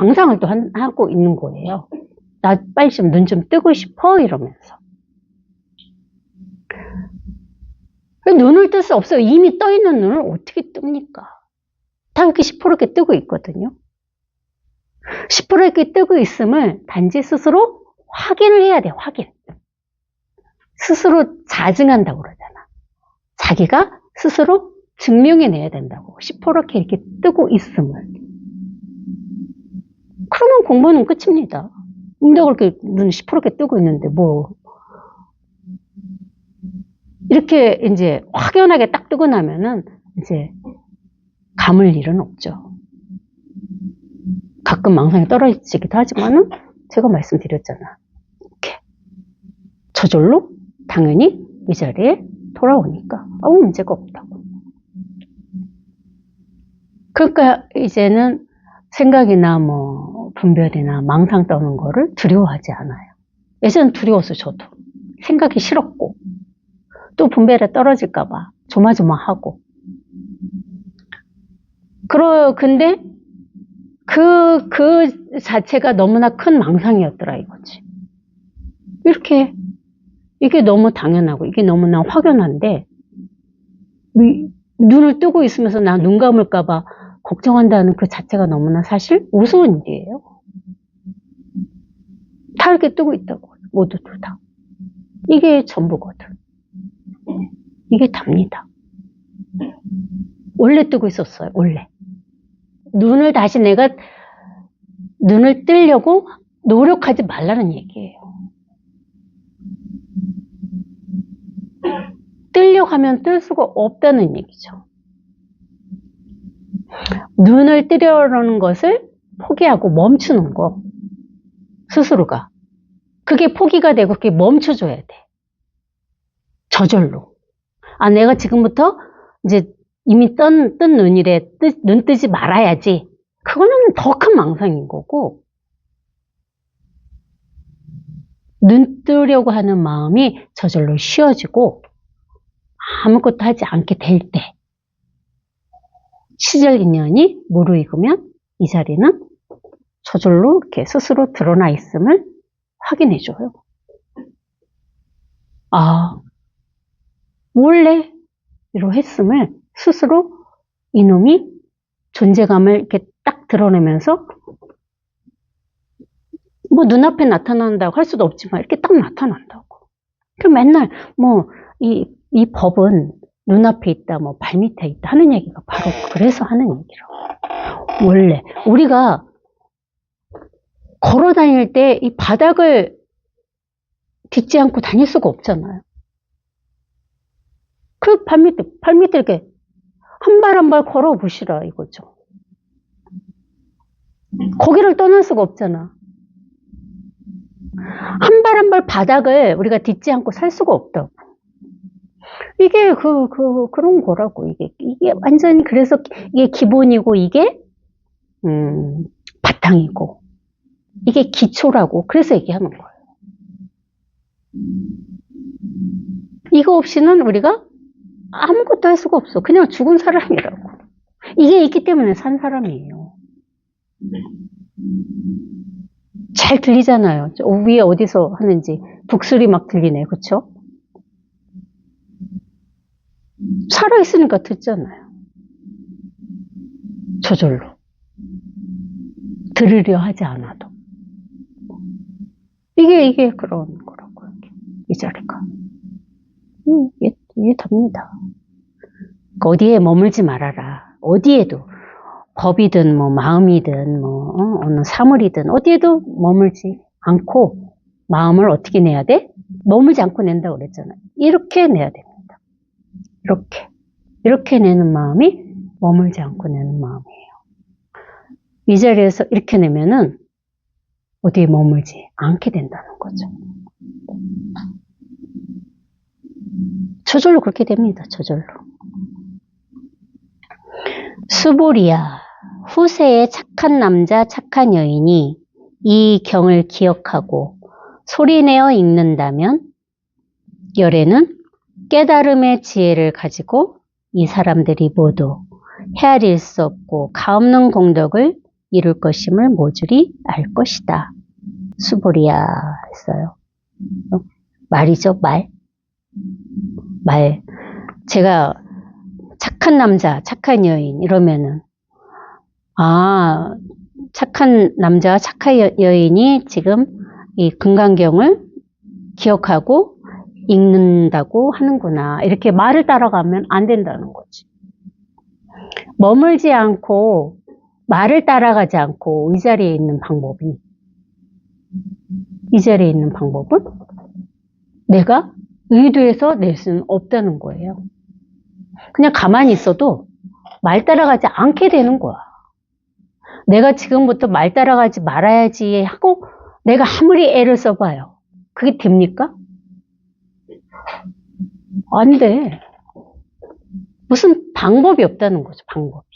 망상을 또 한- 하고 있는 거예요. 나 빨리 좀 눈 좀 뜨고 싶어 이러면서. 눈을 뜰 수 없어요. 이미 떠 있는 눈을 어떻게 뜹니까? 다 이렇게 시퍼렇게 뜨고 있거든요. 시퍼렇게 뜨고 있음을 단지 스스로 확인을 해야 돼, 확인. 스스로 자증한다고 그러잖아. 자기가 스스로 증명해내야 된다고. 시퍼렇게 이렇게 뜨고 있음을. 그러면 공부는 끝입니다. 근데 그렇게 눈이 시퍼렇게 뜨고 있는데 뭐 이렇게 이제 확연하게 딱 뜨고 나면은 이제 감을 일은 없죠. 가끔 망상이 떨어지기도 하지만은 제가 말씀드렸잖아. 이렇게 저절로 당연히 이 자리에 돌아오니까 아무 문제가 없다고. 그러니까 이제는 생각이나 뭐 분별이나 망상 떠는 거를 두려워하지 않아요. 예전엔 두려웠어 저도. 생각이 싫었고 또 분별에 떨어질까 봐 조마조마하고. 그러 근데 그, 그 자체가 너무나 큰 망상이었더라 이거지. 이렇게 이게 너무 당연하고 이게 너무나 확연한데 이- 눈을 뜨고 있으면서 나 눈 감을까 봐 걱정한다는 그 자체가 너무나 사실 우스운 일이에요. 다 이렇게 뜨고 있다고 모두들 다. 이게 전부거든. 이게 답니다. 원래 뜨고 있었어요. 원래. 눈을 다시 내가 눈을 뜨려고 노력하지 말라는 얘기예요. 뜨려고 하면 뜰 수가 없다는 얘기죠. 눈을 뜨려는 것을 포기하고 멈추는 거. 스스로가. 그게 포기가 되고 그게 멈춰줘야 돼. 저절로. 아, 내가 지금부터 이제 이미 뜬, 뜬 눈이래. 뜨, 눈 뜨지 말아야지. 그거는 더 큰 망상인 거고. 눈 뜨려고 하는 마음이 저절로 쉬어지고 아무것도 하지 않게 될 때. 시절 인연이 무르익으면 이 자리는 저절로 이렇게 스스로 드러나 있음을 확인해줘요. 아, 원래 이로 했음을 스스로 이놈이 존재감을 이렇게 딱 드러내면서 뭐 눈앞에 나타난다고 할 수도 없지만 이렇게 딱 나타난다고. 그 맨날 뭐 이 이 법은 눈앞에 있다, 뭐 발밑에 있다 하는 얘기가 바로 그래서 하는 얘기라고. 원래 우리가 걸어 다닐 때 이 바닥을 딛지 않고 다닐 수가 없잖아요. 그 발 밑에, 발 밑에 이렇게 한 발 한 발 걸어 보시라 이거죠. 거기를 떠날 수가 없잖아. 한 발 한 발 바닥을 우리가 딛지 않고 살 수가 없다고. 이게 그, 그, 그런 거라고. 이게, 이게 완전히 그래서 이게 기본이고 이게, 음, 바탕이고. 이게 기초라고. 그래서 얘기하는 거예요. 이거 없이는 우리가 아무것도 할 수가 없어. 그냥 죽은 사람이라고. 이게 있기 때문에 산 사람이에요. 잘 들리잖아요. 저 위에 어디서 하는지. 북소리 막 들리네. 그쵸? 살아 있으니까 듣잖아요. 저절로. 들으려 하지 않아도. 이게, 이게 그런 거라고. 이 자리가. 음, 이게, 이게 답니다. 그 어디에 머물지 말아라. 어디에도. 법이든, 뭐, 마음이든, 뭐, 어, 어느 사물이든, 어디에도 머물지 않고, 마음을 어떻게 내야 돼? 머물지 않고 낸다고 그랬잖아요. 이렇게 내야 됩니다. 이렇게. 이렇게 내는 마음이 머물지 않고 내는 마음이에요. 이 자리에서 이렇게 내면은 어디에 머물지 않게 된다는 거죠. 저절로 그렇게 됩니다. 저절로. 수보리야, 후세의 착한 남자, 착한 여인이 이 경을 기억하고 소리내어 읽는다면 열애는 깨달음의 지혜를 가지고 이 사람들이 모두 헤아릴 수 없고 가없는 공덕을 이룰 것임을 모조리 알 것이다. 수보리야 했어요. 어? 말이죠, 말. 말. 제가 착한 남자, 착한 여인 이러면은 아 착한 남자와 착한 여, 여인이 지금 이 금강경을 기억하고 읽는다고 하는구나 이렇게 말을 따라가면 안 된다는 거지. 머물지 않고 말을 따라가지 않고 이 자리에 있는 방법이 이 자리에 있는 방법은 내가 의도해서 낼 수는 없다는 거예요. 그냥 가만히 있어도 말 따라가지 않게 되는 거야. 내가 지금부터 말 따라가지 말아야지 하고 내가 아무리 애를 써봐요. 그게 됩니까? 안 돼. 무슨 방법이 없다는 거죠, 방법이.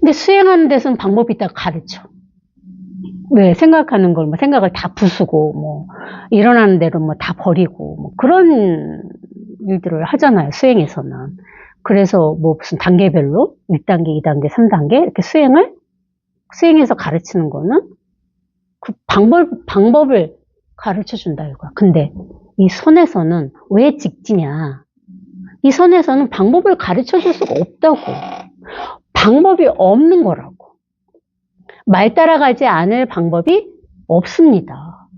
근데 수행하는 데서는 방법이 있다고 가르쳐. 왜 생각하는 걸 뭐 생각을 다 부수고 뭐 일어나는 대로 뭐 다 버리고 뭐 그런 일들을 하잖아요 수행에서는 그래서 뭐 무슨 단계별로 1단계, 2단계, 3단계 이렇게 수행을 수행해서 가르치는 거는 그 방법 방법을 가르쳐 준다 이거야. 근데 이 선에서는 왜 찍지냐? 이 선에서는 방법을 가르쳐 줄 수가 없다고. 방법이 없는 거라고. 말 따라가지 않을 방법이 없습니다.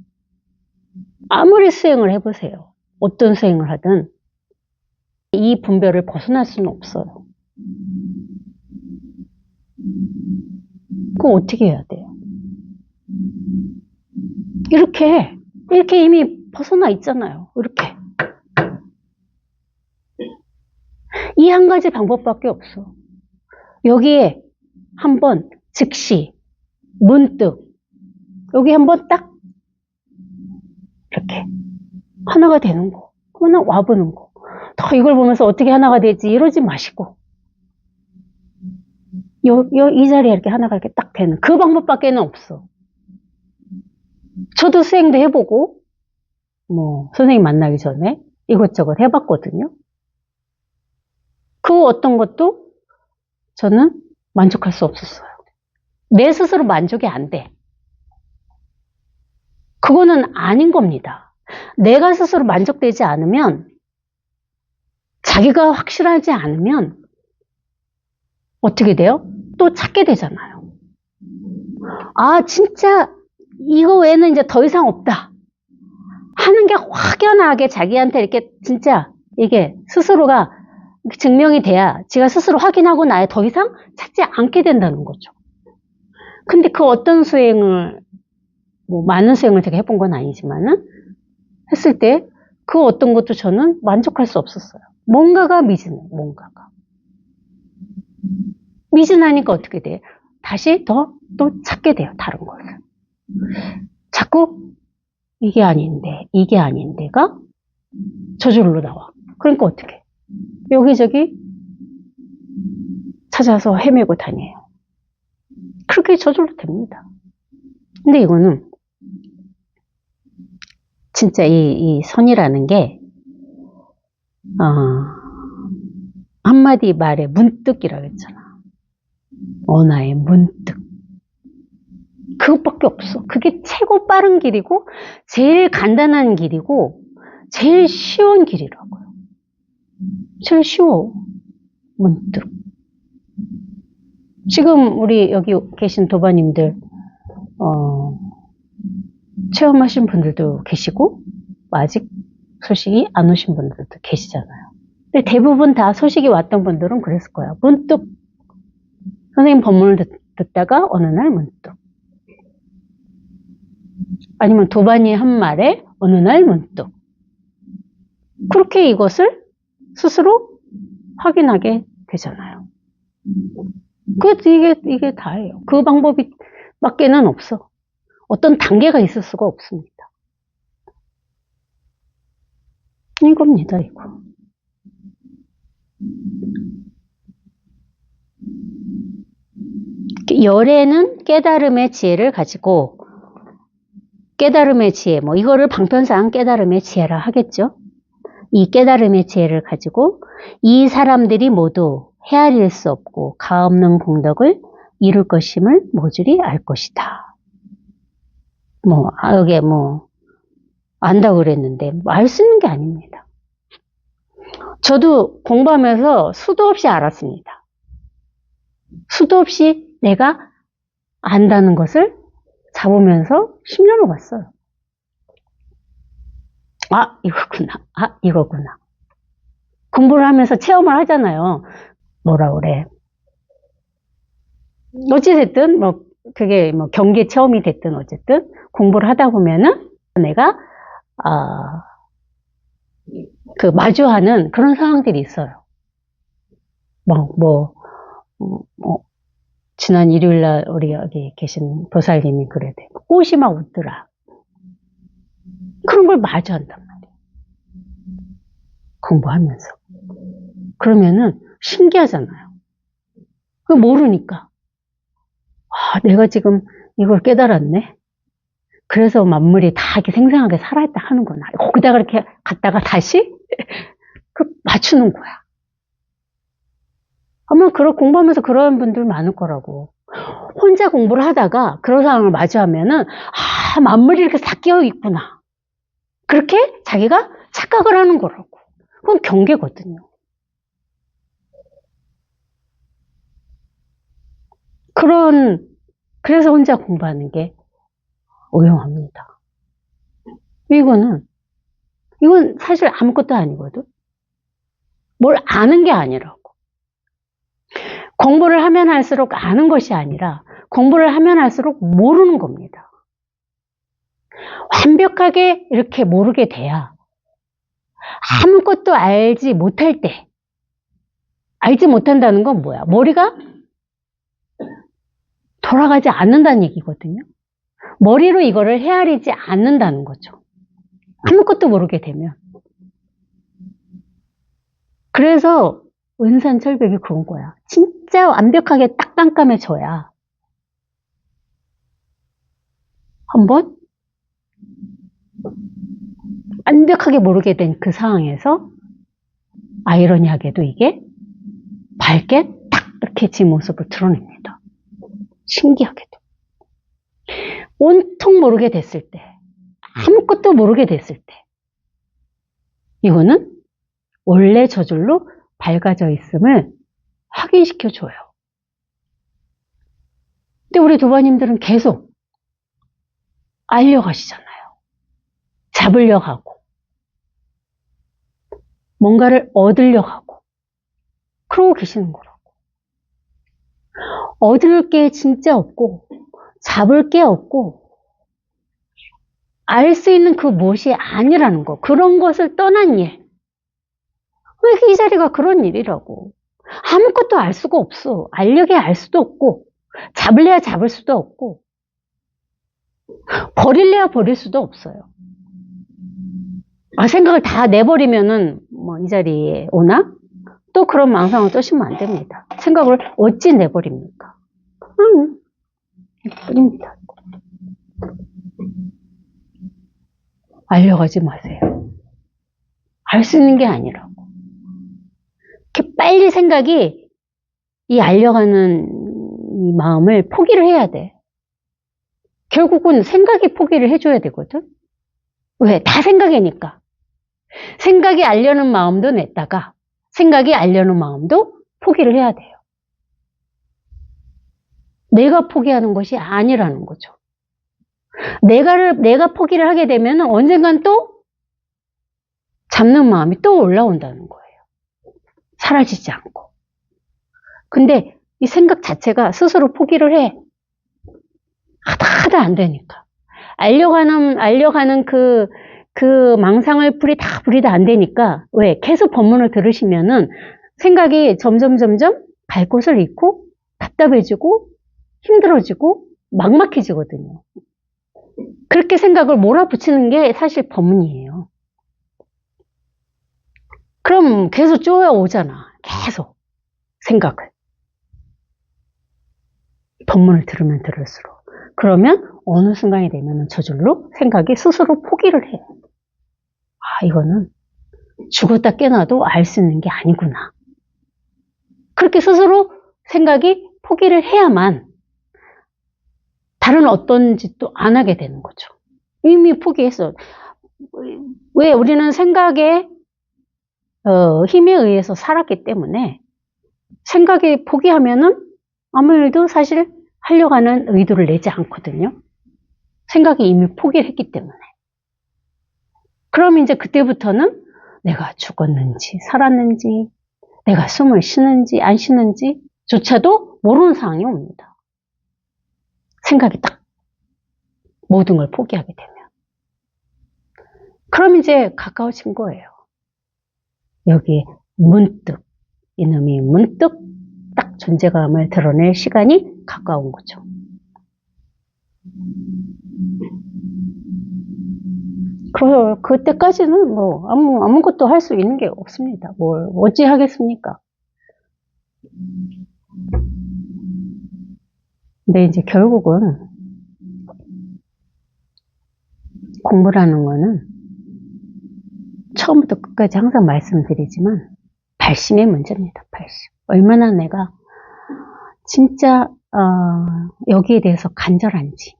아무리 수행을 해보세요. 어떤 수행을 하든 이 분별을 벗어날 수는 없어요. 그럼 어떻게 해야 돼요? 이렇게, 이렇게 이미 벗어나 있잖아요. 이렇게. 이 한 가지 방법밖에 없어. 여기에 한번 즉시 문득 여기 한번 딱 이렇게 하나가 되는 거. 하나 와보는 거. 더 이걸 보면서 어떻게 하나가 되지 이러지 마시고. 요, 요, 이 자리에 이렇게 하나가 이렇게 딱 되는 그 방법밖에는 없어. 저도 수행도 해보고 뭐 선생님 만나기 전에 이것저것 해봤거든요. 그 어떤 것도 저는 만족할 수 없었어요 내 스스로 만족이 안 돼. 그거는 아닌 겁니다. 내가 스스로 만족되지 않으면, 자기가 확실하지 않으면, 어떻게 돼요? 또 찾게 되잖아요. 아, 진짜, 이거 외에는 이제 더 이상 없다. 하는 게 확연하게 자기한테 이렇게 진짜 이게 스스로가 증명이 돼야 지가 스스로 확인하고 나야 더 이상 찾지 않게 된다는 거죠. 근데 그 어떤 수행을, 뭐, 많은 수행을 제가 해본 건 아니지만은, 했을 때, 그 어떤 것도 저는 만족할 수 없었어요. 뭔가가 미진해, 뭔가가. 미진하니까 어떻게 돼? 다시 더 또 찾게 돼요, 다른 것을. 자꾸, 이게 아닌데, 이게 아닌데가 저절로 나와. 그러니까 어떻게? 여기저기 찾아서 헤매고 다녀요. 그렇게 저절로 됩니다. 근데 이거는 진짜 이, 이 선이라는 게 어, 한마디 말에 문득이라고 했잖아. 언어의 문득. 그것밖에 없어. 그게 최고 빠른 길이고 제일 간단한 길이고 제일 쉬운 길이라 제일 쉬워. 문득. 지금 우리 여기 계신 도바님들 어, 체험하신 분들도 계시고 아직 소식이 안 오신 분들도 계시잖아요. 근데 대부분 다 소식이 왔던 분들은 그랬을 거예요. 문득 선생님 법문을 듣, 듣다가 어느 날 문득 아니면 도반이 한 말에 어느 날 문득 그렇게 이것을 스스로 확인하게 되잖아요. 그, 이게, 이게 다예요. 그 방법이 밖에는 없어. 어떤 단계가 있을 수가 없습니다. 이겁니다, 이거. 열애는 깨달음의 지혜를 가지고, 깨달음의 지혜, 뭐, 이거를 방편상 깨달음의 지혜라 하겠죠? 이 깨달음의 지혜를 가지고, 이 사람들이 모두 헤아릴 수 없고 가없는 공덕을 이룰 것임을 모조리 알 것이다. 뭐, 아, 여기에 뭐, 안다고 그랬는데, 알수 있는 게 아닙니다. 저도 공부하면서 수도 없이 알았습니다. 수도 없이 내가 안다는 것을 잡으면서 10년을 봤어요. 아, 이거구나. 아, 이거구나. 공부를 하면서 체험을 하잖아요. 뭐라 그래. 어찌됐든, 뭐, 그게 뭐 경계 체험이 됐든 어쨌든 공부를 하다 보면은 내가, 아, 그 마주하는 그런 상황들이 있어요. 뭐, 뭐, 어, 어, 지난 일요일 날 우리 여기 계신 보살님이 그래대. 꽃이 막 웃더라. 그런 걸 마주한단 말이에요. 공부하면서. 그러면은 신기하잖아요. 그 모르니까. 아, 내가 지금 이걸 깨달았네. 그래서 만물이 다 이렇게 생생하게 살아있다 하는구나. 거기다가 이렇게 갔다가 다시 그 맞추는 거야. 아마 그런 공부하면서 그런 분들 많을 거라고. 혼자 공부를 하다가 그런 상황을 마주하면은 아 만물이 이렇게 다 깨어 있구나. 그렇게 자기가 착각을 하는 거라고. 그건 경계거든요. 그런 그래서 혼자 공부하는 게 오용합니다. 이거는 이건 사실 아무것도 아니거든. 뭘 아는 게 아니라고. 공부를 하면 할수록 아는 것이 아니라 공부를 하면 할수록 모르는 겁니다. 완벽하게 이렇게 모르게 돼야 아무것도 알지 못할 때 알지 못한다는 건 뭐야? 머리가 돌아가지 않는다는 얘기거든요. 머리로 이거를 헤아리지 않는다는 거죠. 아무것도 모르게 되면. 그래서 은산 철벽이 그런 거야. 진짜 완벽하게 딱 깜깜해져야 한번 완벽하게 모르게 된 그 상황에서 아이러니하게도 이게 밝게 딱 이렇게 지 모습을 드러냅니다. 신기하게도. 온통 모르게 됐을 때, 아무것도 모르게 됐을 때, 이거는 원래 저절로 밝아져 있음을 확인시켜 줘요. 근데 우리 도바님들은 계속 알려가시잖아요. 잡으려고 하고, 뭔가를 얻으려고 하고, 그러고 계시는 거라고. 얻을 게 진짜 없고, 잡을 게 없고, 알 수 있는 그 무엇이 아니라는 거. 그런 것을 떠난 일. 왜 이 자리가 그런 일이라고. 아무것도 알 수가 없어. 알려게 알 수도 없고, 잡을래야 잡을 수도 없고, 버릴래야 버릴 수도 없어요. 아, 생각을 다 내버리면은, 뭐, 이 자리에 오나? 또 그런 망상을 떠시면 안 됩니다. 생각을 어찌 내버립니까? 응, 뿐입니다. 알려가지 마세요. 알 수 있는 게 아니라고. 이렇게 빨리 생각이 이 알려가는 이 마음을 포기를 해야 돼. 결국은 생각이 포기를 해줘야 되거든. 왜? 다 생각이니까. 생각이 알려는 마음도 냈다가 생각이 알려는 마음도 포기를 해야 돼요. 내가 포기하는 것이 아니라는 거죠. 내가를, 내가 포기를 하게 되면 언젠간 또 잡는 마음이 또 올라온다는 거예요. 사라지지 않고. 근데 이 생각 자체가 스스로 포기를 해. 하다 하다 안 되니까. 알려가는, 알려가는 그, 그 망상을 부리다 부리다 안 되니까 왜 계속 법문을 들으시면은 생각이 점점 점점 갈 곳을 잃고 답답해지고 힘들어지고 막막해지거든요. 그렇게 생각을 몰아붙이는 게 사실 법문이에요. 그럼 계속 쪼여 오잖아. 계속 생각을. 법문을 들으면 들을수록. 그러면 어느 순간이 되면 저절로 생각이 스스로 포기를 해요. 아, 이거는 죽었다 깨나도 알 수 있는 게 아니구나. 그렇게 스스로 생각이 포기를 해야만 다른 어떤 짓도 안 하게 되는 거죠. 이미 포기했어. 왜 우리는 생각에 어, 힘에 의해서 살았기 때문에 생각에 포기하면은 아무 일도 사실 하려고 하는 의도를 내지 않거든요. 생각이 이미 포기를 했기 때문에. 그럼 이제 그때부터는 내가 죽었는지 살았는지 내가 숨을 쉬는지 안 쉬는지 조차도 모르는 상황이 옵니다. 생각이 딱 모든 걸 포기하게 되면. 그럼 이제 가까워진 거예요. 여기 문득, 이놈이 문득 딱 존재감을 드러낼 시간이 가까운 거죠. 그래서 그때까지는 뭐 아무 아무것도 할 수 있는 게 없습니다. 뭘 어찌 하겠습니까? 근데 이제 결국은 공부라는 거는 처음부터 끝까지 항상 말씀드리지만 발심의 문제입니다. 발심. 얼마나 내가 진짜 어, 여기에 대해서 간절한지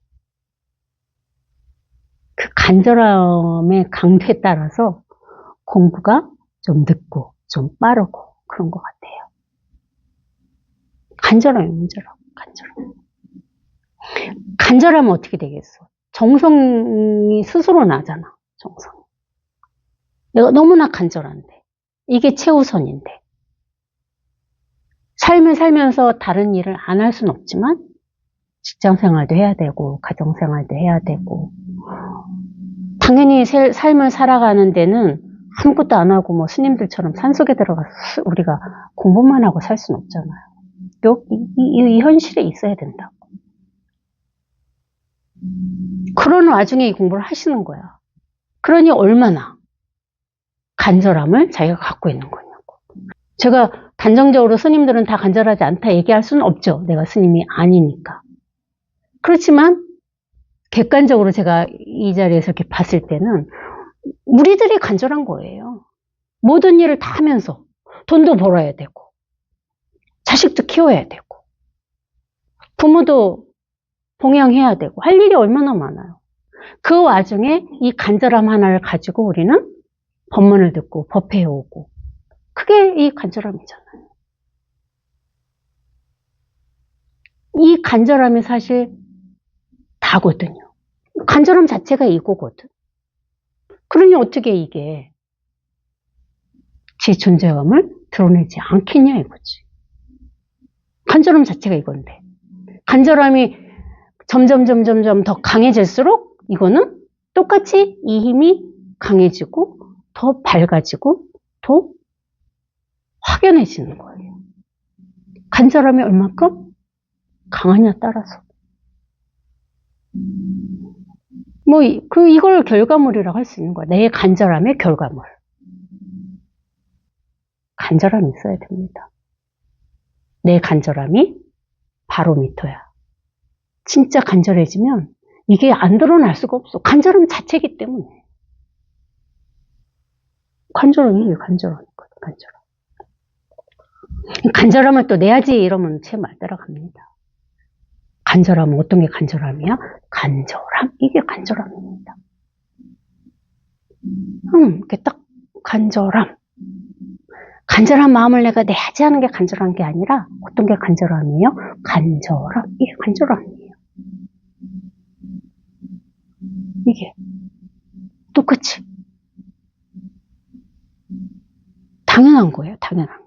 그 간절함의 강도에 따라서 공부가 좀 늦고 좀 빠르고 그런 것 같아요. 간절함이 문제라고 간절함. 간절하면 어떻게 되겠어? 정성이 스스로 나잖아. 정성. 내가 너무나 간절한데 이게 최우선인데 삶을 살면서 다른 일을 안 할 수는 없지만 직장 생활도 해야 되고 가정 생활도 해야 되고 당연히 셀- 삶을 살아가는 데는 아무것도 안 하고 뭐 스님들처럼 산속에 들어가서 수- 우리가 공부만 하고 살 수는 없잖아요. 요- 이, 이- 이 현실에 있어야 된다고. 그런 와중에 이 공부를 하시는 거야. 그러니 얼마나 간절함을 자기가 갖고 있는 거냐고. 제가 단정적으로 스님들은 다 간절하지 않다 얘기할 수는 없죠. 내가 스님이 아니니까. 그렇지만 객관적으로 제가 이 자리에서 이렇게 봤을 때는 우리들이 간절한 거예요. 모든 일을 다 하면서 돈도 벌어야 되고 자식도 키워야 되고 부모도 봉양해야 되고 할 일이 얼마나 많아요. 그 와중에 이 간절함 하나를 가지고 우리는 법문을 듣고 법회에 오고 그게 이 간절함이잖아요. 이 간절함이 사실 다거든요. 간절함 자체가 이거거든. 그러니 어떻게 이게 제 존재감을 드러내지 않겠냐 이거지. 간절함 자체가 이건데. 간절함이 점점 점점 점 더 강해질수록 이거는 똑같이 이 힘이 강해지고 더 밝아지고 더 확연해지는 거예요. 간절함이 얼마큼 강하냐 따라서. 뭐, 이- 그, 이걸 결과물이라고 할 수 있는 거야. 내 간절함의 결과물. 간절함이 있어야 됩니다. 내 간절함이 바로미터야. 진짜 간절해지면 이게 안 드러날 수가 없어. 간절함 자체이기 때문에. 간절함이 간절하니까, 간절함. 간절함을 또 내야지 이러면 제 말대로 갑니다. 간절함은 어떤 게 간절함이야? 간절함? 이게 간절함입니다. 음, 이렇게 딱 간절함. 간절한 마음을 내가 내야지 하는 게 간절한 게 아니라 어떤 게 간절함이에요? 간절함. 이게 간절함이에요. 이게 똑같이 당연한 거예요. 당연한 거.